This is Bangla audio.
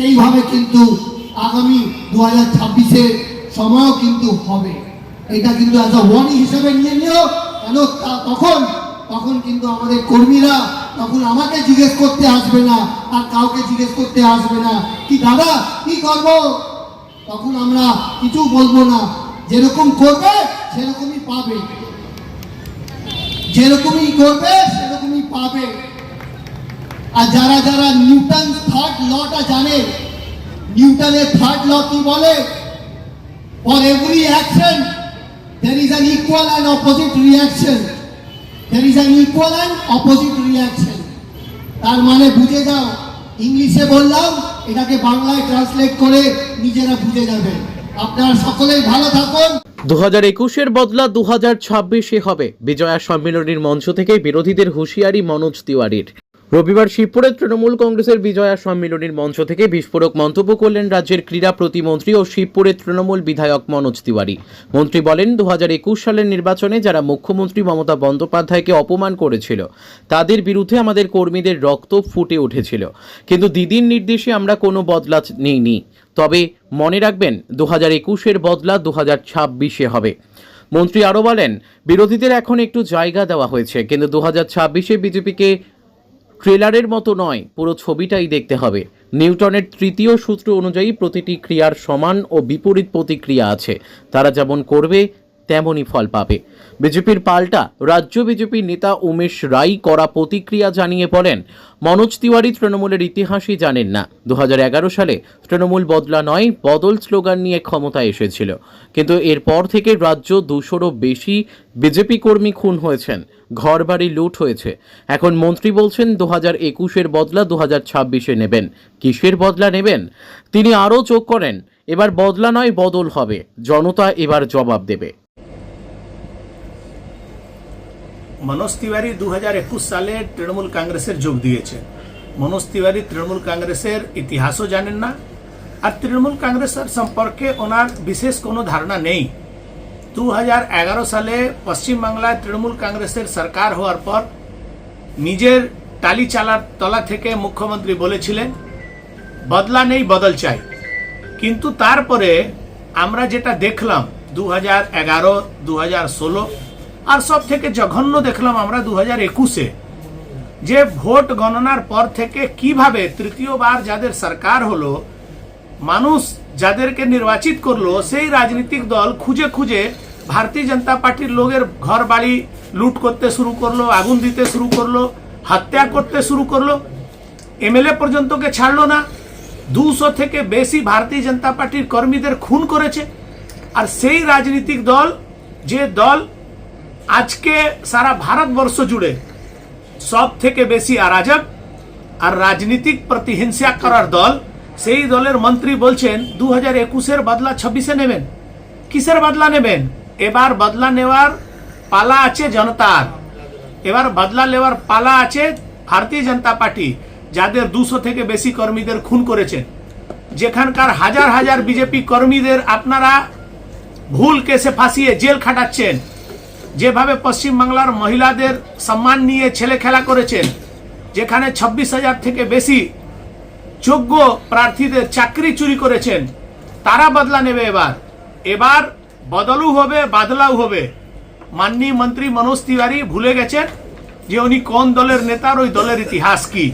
সেইভাবে কিন্তু আগামী দু হাজার ছাব্বিশে সময়ও কিন্তু হবে। এটা কিন্তু অ্যাজ আ ওয়ার্নিং হিসেবে নিয়ে নিও। কেন? তখন তখন কিন্তু আমাদের কর্মীরা তখন আমাকে জিজ্ঞেস করতে আসবে না আর কাউকে জিজ্ঞেস করতে আসবে না। কি দাদা, কি করব? তখন আমরা কিছু বলব না। যেরকম করবে, সেরকমই পাবে। যেরকমই করবে, সেরকমই পাবে। আর যারা যারা নিউটন থার্ড লটা জানে, নিউটনের থার্ড ল কি বলে? For every action there is an equal and opposite reaction. There is an equal and opposite reaction. তার মানে বুঝে যাও, ইংলিশে বললাম, এটাকে বাংলায় ট্রান্সলেট করে নিজেরা বুঝে যাবে। আপনারা সকলেই ভালো থাকুন। দু হাজার একুশের বদলা দু হাজার ছাব্বিশে হবে। বিজয়া সম্মেলনীর মঞ্চ থেকে বিরোধীদের হুঁশিয়ারি মনোজ তিওয়ারির। রবিবার শিবপুরের তৃণমূল কংগ্রেসের বিজয়া সম্মেলনীর মঞ্চ থেকে বিস্ফোরক মন্তব্য করলেন রাজ্যের ক্রীড়া প্রতিমন্ত্রী ও শিবপুরের তৃণমূল বিধায়ক মনোজ তিওয়ারি। মন্ত্রী বলেন দু হাজার একুশ সালের নির্বাচনে যারা মুখ্যমন্ত্রী মমতা বন্দ্যোপাধ্যায়কে অপমান করেছিল, তাদের বিরুদ্ধে আমাদের কর্মীদের রক্ত ফুটে উঠেছিল। কিন্তু দিদির নির্দেশে আমরা কোনো বদলা নেইনি। তবে মনে রাখবেন দু হাজার একুশের বদলা দু হাজার ছাব্বিশে হবে। মন্ত্রী আরও বলেন, বিরোধীদের এখন একটু জায়গা দেওয়া হয়েছে, কিন্তু দু হাজার ছাব্বিশে বিজেপিকে ট্রেলারের মতো নয়, পুরো ছবিটাই দেখতে হবে। নিউটনের তৃতীয় সূত্র অনুযায়ী প্রতিটি ক্রিয়ার সমান ও বিপরীত প্রতিক্রিয়া আছে। তারা যেমন করবে তেমনই ফল পাবে। বিজেপির পাল্টা রাজ্য বিজেপির নেতা উমেশ রাই করা প্রতিক্রিয়া জানিয়ে বলেন, মনোজ তিওয়ারি তৃণমূলের ইতিহাসই জানেন না। দু হাজার এগারো সালে তৃণমূল বদলা নয়, বদল স্লোগান নিয়ে ক্ষমতায় এসেছিল। কিন্তু এরপর থেকে রাজ্য দুশোরও বেশি বিজেপি কর্মী খুন হয়েছেন। ঘরবাড়ি লুট হয়েছে। এখন মন্ত্রী বলছেন দু হাজার একুশের বদলা দু হাজার ছাব্বিশে নেবেন। কিসের বদলা নেবেন? তিনি আরও যোগ করেন, এবার বদলা নয়, বদল হবে। জনতা এবার জবাব দেবে। মনোজ তিওয়ারি দু হাজার একুশ সালে তৃণমূল কংগ্রেসের যোগ দিয়েছেন মনোজ তিওয়ারি তৃণমূল কংগ্রেসের ইতিহাসও জানেন না, আর তৃণমূল কংগ্রেসের সম্পর্কে ওনার বিশেষ কোনো ধারণা নেই। দু হাজার এগারো সালে পশ্চিমবাংলায় তৃণমূল কংগ্রেসের সরকার হওয়ার পর নিজের টালি চালার তলা থেকে মুখ্যমন্ত্রী বলেছিলেন, বদলা নেই, বদল চাই। কিন্তু তারপরে আমরা যেটা দেখলাম দু হাজার এগারো দু হাজার ষোলো আর সব থেকে জঘন্য দেখলাম আমরা দু হাজার একুশে, যে ভোট গণনার পর থেকে কীভাবে তৃতীয়বার যাদের সরকার হলো, মানুষ যাদেরকে নির্বাচিত করল, সেই রাজনৈতিক দল খুঁজে খুঁজে ভারতীয় জনতা পার্টির লোকের ঘর বাড়ি লুট করতে শুরু করল, আগুন দিতে শুরু করল, হত্যা করতে শুরু করল, এমএলএ পর্যন্তকে ছাড়লো না, দুশো থেকে বেশি ভারতীয় জনতা পার্টির কর্মীদের খুন করেছে, আর সেই রাজনৈতিক দল, যে দল আজকে সারা ভারতবর্ষ জুড়ে সব থেকে বেশি অরাজক আর রাজনীতিক প্রতিহিংসা করার দল, সেই দলের মন্ত্রী বলছেন দু হাজার একুশের বদলা ছাব্বিশে নেবেন। কিসের বদলা নেবেন? এবার বদলা নেওয়ার পালা আছে জনতার। এবার বদলা নেওয়ার পালা আছে ভারতীয় জনতা পার্টি, যাদের দুশো থেকে বেশি কর্মীদের খুন করেছেন। যেখানকার হাজার হাজার বিজেপি কর্মীদের আপনারা ভুল কেসে ফাঁসিয়ে জেল খাটাচ্ছেন। যেভাবে পশ্চিমবাংলার মহিলাদের সম্মান নিয়ে ছেলে খেলা করেছেন, যেখানে ছাব্বিশ হাজার থেকে বেশি যোগ্য প্রার্থীদের চাকরি চুরি করেছেন, তারা বদলা নেবে এবার। এবার বদলও হবে, বাদলাও হবে। মাননীয় মন্ত্রী মনোজ তিওয়ারি ভুলে গেছেন যে উনি কোন দলের নেতার ওই দলের ইতিহাস কি।